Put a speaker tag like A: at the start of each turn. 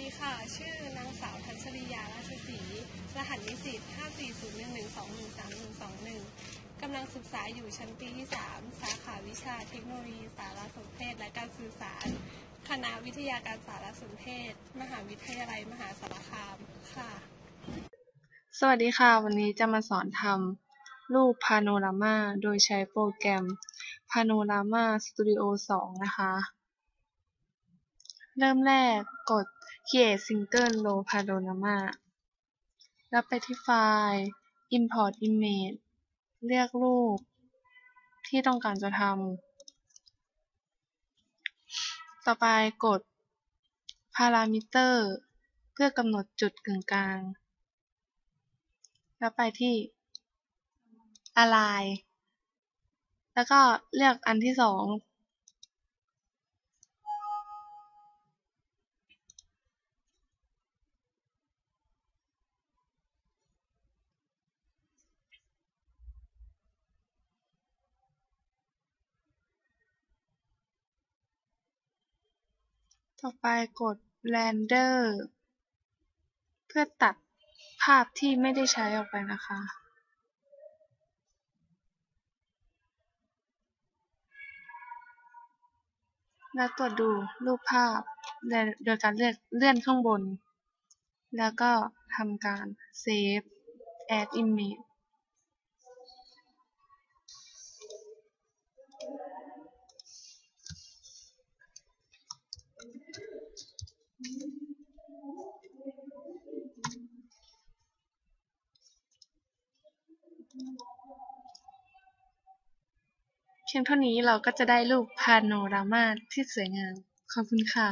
A: ดีค่ะ ชื่อนางสาวทัชริยาราชศรีรหัสนิสิต540112121กำลังศึกษาอยู่ชั้นปีที่ 3 สาขาวิชาเทคโนโลยีสารสนเทศและการสื่อสาร คณะวิทยาการสารสนเทศ มหาวิทยาลัยมหาสารคามค่ะ
B: สวัสดีค่ะ วันนี้จะมาสอนทำรูปพาโนรามาโดยใช้โปรแกรม Panorama Studio 2 นะคะ เริ่มแรกกด Create Single Row Panorama แล้วไปที่ไฟล์ Import Image เลือกรูป ที่ต้องการจะทำ ต่อไปกด Parameter เพื่อกำหนดจุดกึ่งกลาง แล้วไปที่ Align แล้วก็เลือกอันที่สอง ต่อไปกด Render เพื่อตัดภาพที่ไม่ได้ใช้ออกไปนะคะ แล้วตรวจดูรูปภาพโดยการเลือกเลื่อนข้างบน แล้วก็ทำการ Save Add Image เพียงเท่านี้เราก็จะได้รูปพาโนรามาที่สวยงาม ขอบคุณค่ะ